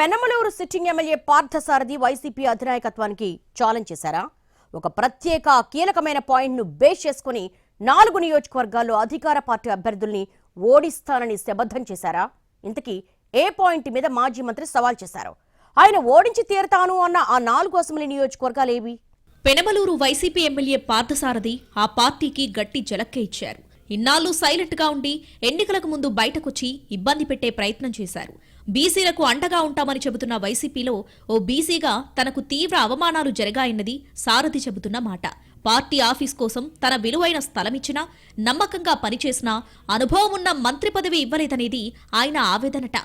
Penamaluru sitting MLA Parthasarathy YCP అధినాయకత్వానికి challenge చేశారా? ఒక ప్రత్యేక కీలకమైన పాయింట్ను బేస్ చేసుకుని నాలుగు నియోజకవర్గాల్లో అధికార పార్టీ అభ్యర్థుల్ని ఓడిస్తానని శబద్ధం చేశారా? ఇంతకీ ఏ పాయింట్ మీద మాజీ మంత్రి సవాల్ చేశారు? ఆయన ఓడించి తీరతాను అన్న ఆ నాలుగు అసెంబ్లీ నియోజకవర్గాలు ఏవి? పెనమలూరు వైసీపీ ఎమ్మెల్యే పార్థసారథి ఆ పార్టీకి గట్టి జలక్క ఇచ్చారు. ఇన్నాళ్ళు సైలెంట్గా ఉండి ఎన్నికలకు ముందు బయటకొచ్చి ఇబ్బంది పెట్టే ప్రయత్నం చేశారు. బీసీలకు అండగా ఉంటామని చెబుతున్న వైసీపీలో ఓ బీసీగా తనకు తీవ్ర అవమానాలు జరగాయన్నది సారథి చెబుతున్న మాట. పార్టీ ఆఫీస్ కోసం తన విలువైన స్థలమిచ్చినా నమ్మకంగా పనిచేసినా అనుభవం ఉన్న మంత్రి పదవి ఇవ్వలేదనేది ఆయన ఆవేదనట.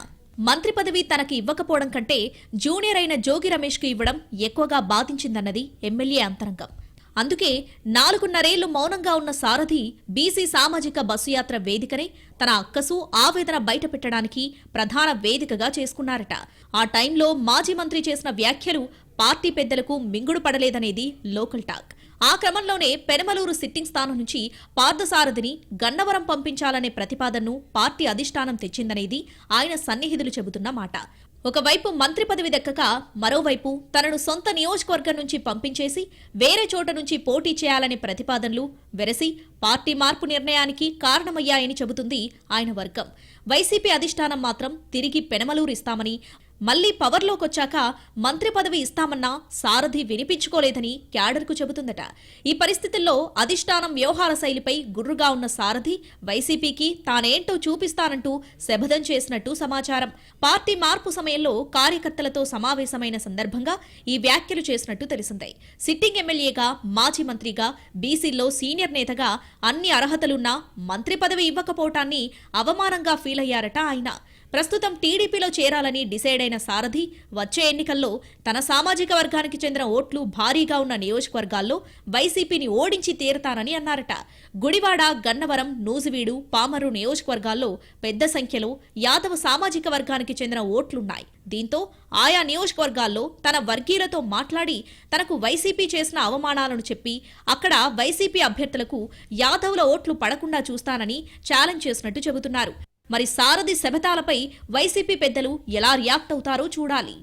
మంత్రి పదవి తనకి ఇవ్వకపోవడం కంటే జూనియర్ అయిన జోగి రమేష్కు ఇవ్వడం ఎక్కువగా బాధించిందన్నది ఎమ్మెల్యే అంతరంగం. అందుకే నాలుగున్నరేళ్ళు మౌనంగా ఉన్న సారథి బీసీ సామాజిక బస్సు యాత్ర వేదికనే తన అక్కసు ఆవేదన బయటపెట్టడానికి ప్రధాన వేదికగా చేసుకున్నారట. ఆ టైంలో మాజీ మంత్రి చేసిన వ్యాఖ్యలు పార్టీ పెద్దలకు మింగుడు పడలేదనేది లోకల్ టాక్. ఆ క్రమంలోనే పెనమలూరు సిట్టింగ్ స్థానం నుంచి పార్థసారథిని గన్నవరం పంపించాలనే ప్రతిపాదనను పార్టీ అధిష్టానం తెచ్చిందనేది ఆయన సన్నిహితులు చెబుతున్న మాట. ఒకవైపు మంత్రి పదవి దక్కక మరోవైపు తనను సొంత నియోజకవర్గం నుంచి పంపించేసి వేరే చోట నుంచి పోటీ చేయాలనే ప్రతిపాదనలు వెరసి పార్టీ మార్పు నిర్ణయానికి కారణమయ్యాయని చెబుతుంది ఆయన వర్గం. వైసీపీ అధిష్టానం మాత్రం తిరిగి పెనమలూరిస్తామని మళ్ళీ పవర్లోకి వచ్చాక మంత్రి పదవి ఇస్తామన్నా సారథి వినిపించుకోలేదని క్యాడర్కు చెబుతుందట. ఈ పరిస్థితుల్లో అధిష్టానం వ్యవహార శైలిపై గుర్రుగా ఉన్న సారథి వైసీపీకి తానేంటో చూపిస్తానంటూ శబదం చేసినట్టు సమాచారం. పార్టీ మార్పు సమయంలో కార్యకర్తలతో సమావేశమైన సందర్భంగా ఈ వ్యాఖ్యలు చేసినట్టు తెలిసిందే. సిట్టింగ్ ఎమ్మెల్యేగా మాజీ మంత్రిగా బీసీల్లో సీనియర్ నేతగా అన్ని అర్హతలున్నా మంత్రి పదవి ఇవ్వకపోవటాన్ని అవమానంగా ఫీల్ అయ్యారట ఆయన. ప్రస్తుతం టీడీపీలో చేరాలని డిసైడ్ అయిన సారథి వచ్చే ఎన్నికల్లో తన సామాజిక వర్గానికి చెందిన ఓట్లు భారీగా ఉన్న నియోజకవర్గాల్లో వైసీపీని ఓడించి తీరతానని అన్నారట. గుడివాడ గన్నవరం నూజివీడు పామరు నియోజకవర్గాల్లో పెద్ద సంఖ్యలో యాదవ సామాజిక వర్గానికి చెందిన ఓట్లున్నాయి. దీంతో ఆయా నియోజకవర్గాల్లో తన వర్గీయులతో మాట్లాడి తనకు వైసీపీ చేసిన అవమానాలను చెప్పి అక్కడ వైసీపీ అభ్యర్థులకు యాదవుల ఓట్లు పడకుండా చూస్తానని ఛాలెంజ్ చేసినట్టు చెబుతున్నారు. మరి సారథి శబతాలపై వైసీపీ పెద్దలు ఎలా రియాక్ట్ అవుతారో చూడాలి.